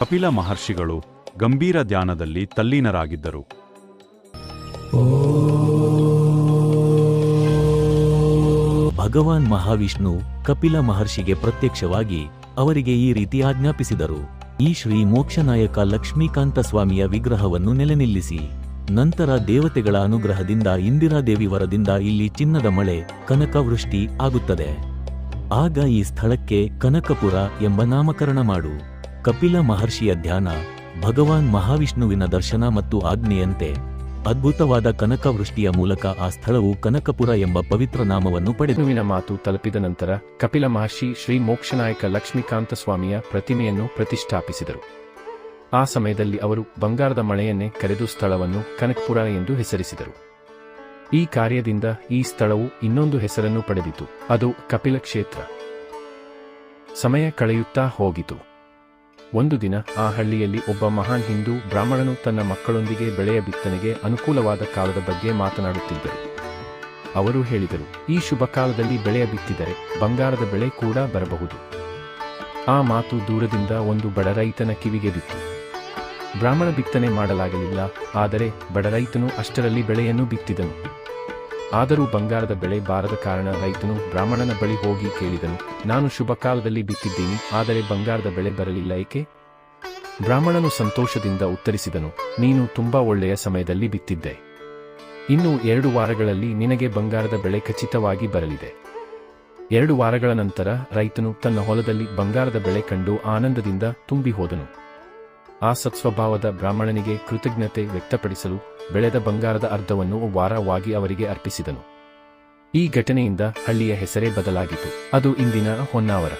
ಕಪಿಲ ಮಹರ್ಷಿಗಳು ಗಂಭೀರ ಧ್ಯಾನದಲ್ಲಿ ತಲ್ಲೀನರಾಗಿದ್ದರು. ಭಗವಾನ್ ಮಹಾವಿಷ್ಣು ಕಪಿಲ ಮಹರ್ಷಿಗೆ ಪ್ರತ್ಯಕ್ಷವಾಗಿ ಅವರಿಗೆ ಈ ರೀತಿ ಆಜ್ಞಾಪಿಸಿದರು. ಈ ಶ್ರೀ ಮೋಕ್ಷನಾಯಕ ಲಕ್ಷ್ಮೀಕಾಂತ ಸ್ವಾಮಿಯ ವಿಗ್ರಹವನ್ನು ನೆಲೆನಿಲ್ಲಿಸಿ. ನಂತರ ದೇವತೆಗಳ ಅನುಗ್ರಹದಿಂದ ಇಂದಿರಾದೇವಿ ವರದಿಂದ ಇಲ್ಲಿ ಚಿನ್ನದ ಮಳೆ, ಕನಕವೃಷ್ಟಿ ಆಗುತ್ತದೆ. ಆಗ ಈ ಸ್ಥಳಕ್ಕೆ ಕನಕಪುರ ಎಂಬ ನಾಮಕರಣ ಮಾಡು. ಕಪಿಲ ಮಹರ್ಷಿಯ ಧ್ಯಾನ, ಭಗವಾನ್ ಮಹಾವಿಷ್ಣುವಿನ ದರ್ಶನ ಮತ್ತು ಆಜ್ಞೆಯಂತೆ ಅದ್ಭುತವಾದ ಕನಕವೃಷ್ಟಿಯ ಮೂಲಕ ಆ ಸ್ಥಳವು ಕನಕಪುರ ಎಂಬ ಪವಿತ್ರ ನಾಮವನ್ನು ಪಡೆದುವಿನ ಮಾತು ತಲುಪಿದ ನಂತರ ಕಪಿಲ ಮಹರ್ಷಿ ಶ್ರೀ ಮೋಕ್ಷನಾಯಕ ಲಕ್ಷ್ಮೀಕಾಂತ ಸ್ವಾಮಿಯ ಪ್ರತಿಮೆಯನ್ನು ಪ್ರತಿಷ್ಠಾಪಿಸಿದರು. ಆ ಸಮಯದಲ್ಲಿ ಅವರು ಬಂಗಾರದ ಮಳೆಯನ್ನೇ ಕರೆದು ಸ್ಥಳವನ್ನು ಕನಕಪುರ ಎಂದು ಹೆಸರಿಸಿದರು. ಈ ಕಾರ್ಯದಿಂದ ಈ ಸ್ಥಳವು ಇನ್ನೊಂದು ಹೆಸರನ್ನು ಪಡೆದಿತು, ಅದು ಕಪಿಲ ಕ್ಷೇತ್ರ. ಸಮಯ ಕಳೆಯುತ್ತಾ ಹೋಗಿತು. ಒಂದು ದಿನ ಆ ಹಳ್ಳಿಯಲ್ಲಿ ಒಬ್ಬ ಮಹಾನ್ ಹಿಂದೂ ಬ್ರಾಹ್ಮಣನು ತನ್ನ ಮಕ್ಕಳೊಂದಿಗೆ ಬೆಳೆಯ ಬಿತ್ತನೆಗೆ ಅನುಕೂಲವಾದ ಕಾಲದ ಬಗ್ಗೆ ಮಾತನಾಡುತ್ತಿದ್ದರು. ಅವರು ಹೇಳಿದರು, ಈ ಶುಭ ಕಾಲದಲ್ಲಿ ಬೆಳೆಯ ಬಿತ್ತಿದರೆ ಬಂಗಾರದ ಬೆಳೆ ಕೂಡ ಬರಬಹುದು. ಆ ಮಾತು ದೂರದಿಂದ ಒಂದು ಬಡ ರೈತನ ಕಿವಿಗೆ ಬಿತ್ತು. ಬ್ರಾಹ್ಮಣ ಬಿತ್ತನೆ ಮಾಡಲಾಗಲಿಲ್ಲ, ಆದರೆ ಬಡ ರೈತನು ಅಷ್ಟರಲ್ಲಿ ಬೆಳೆಯನ್ನು ಬಿತ್ತಿದನು. ಆದರೂ ಬಂಗಾರದ ಬೆಳೆ ಬಾರದ ಕಾರಣ ರೈತನು ಬ್ರಾಹ್ಮಣನ ಬಳಿ ಹೋಗಿ ಕೇಳಿದನು, ನಾನು ಶುಭ ಕಾಲದಲ್ಲಿ ಬಿತ್ತಿದ್ದೀನಿ, ಆದರೆ ಬಂಗಾರದ ಬೆಳೆ ಬರಲಿಲ್ಲ, ಏಕೆ? ಬ್ರಾಹ್ಮಣನು ಸಂತೋಷದಿಂದ ಉತ್ತರಿಸಿದನು, ನೀನು ತುಂಬಾ ಒಳ್ಳೆಯ ಸಮಯದಲ್ಲಿ ಬಿತ್ತಿದ್ದೆ. ಇನ್ನು ಎರಡು ವಾರಗಳಲ್ಲಿ ನಿನಗೆ ಬಂಗಾರದ ಬೆಳೆ ಖಚಿತವಾಗಿ ಬರಲಿದೆ. ಎರಡು ವಾರಗಳ ನಂತರ ರೈತನು ತನ್ನ ಹೊಲದಲ್ಲಿ ಬಂಗಾರದ ಬೆಳೆ ಕಂಡು ಆನಂದದಿಂದ ತುಂಬಿ ಹೋದನು. ಆ ಸತ್ಸ್ವಭಾವದ ಬ್ರಾಹ್ಮಣನಿಗೆ ಕೃತಜ್ಞತೆ ವ್ಯಕ್ತಪಡಿಸಲು ಬೆಳೆದ ಬಂಗಾರದ ಅರ್ಧವನ್ನು ವಾರವಾಗಿ ಅವರಿಗೆ ಅರ್ಪಿಸಿದನು. ಈ ಘಟನೆಯಿಂದ ಹಳ್ಳಿಯ ಹೆಸರೇ ಬದಲಾಗಿತು ಅದು ಇಂದಿನ ಹೊನ್ನಾವರ.